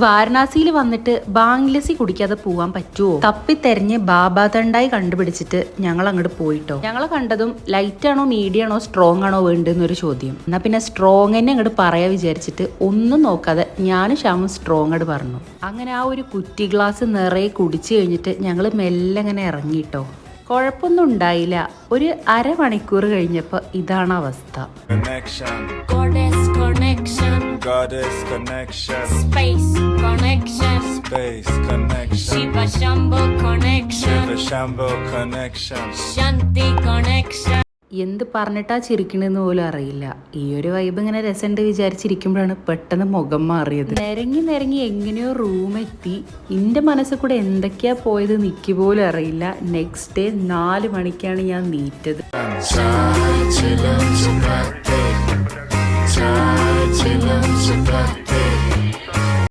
വാരണാസിയിൽ വന്നിട്ട് ബാംഗ്ലസി കുടിക്കാതെ പോവാൻ പറ്റുമോ തപ്പി തെരഞ്ഞ് ബാബാ തണ്ടായി കണ്ടുപിടിച്ചിട്ട് ഞങ്ങൾ അങ്ങോട്ട് പോയിട്ടോ. ഞങ്ങളെ കണ്ടതും ലൈറ്റ് ആണോ മീഡിയം ആണോ സ്ട്രോങ് ആണോ വേണ്ടെന്നൊരു ചോദ്യം. എന്നാ പിന്നെ സ്ട്രോങ് തന്നെ അങ്ങോട്ട് പറയാ വിചാരിച്ചിട്ട് ഒന്നും നോക്കാതെ ഞാനും ശ്യാമും സ്ട്രോങ് ആയിട്ട് പറഞ്ഞു. അങ്ങനെ ആ ഒരു കുറ്റി ഗ്ലാസ് നിറയെ കുടിച്ചു കഴിഞ്ഞിട്ട് ഞങ്ങൾ മെല്ലെ അങ്ങനെ ഇറങ്ങിയിട്ടോ കുഴപ്പമൊന്നും ഉണ്ടായില്ല. ഒരു അരമണിക്കൂർ കഴിഞ്ഞപ്പോൾ ഇതാണ് അവസ്ഥ. Goddess connection, space connection, space connection, Shiva Shambo connection, Shiva Shambo connection. Shanti connection. എന്ത് പറഞ്ഞിട്ടാ ചിരിക്കണെന്ന് പോലും അറിയില്ല. ഈ ഒരു വൈബ് ഇങ്ങനെ രസമുണ്ട് വിചാരിച്ചിരിക്കുമ്പോഴാണ് പെട്ടെന്ന് മുഖം മാറിയത്. നിരങ്ങി നിരങ്ങി എങ്ങനെയോ റൂമെത്തി എന്റെ മനസ്സിൽ കൂടെ എന്തൊക്കെയാ പോയത് നിക്ക് പോലും അറിയില്ല. നെക്സ്റ്റ് ഡേ നാല് മണിക്കാണ് ഞാൻ നീറ്റത്.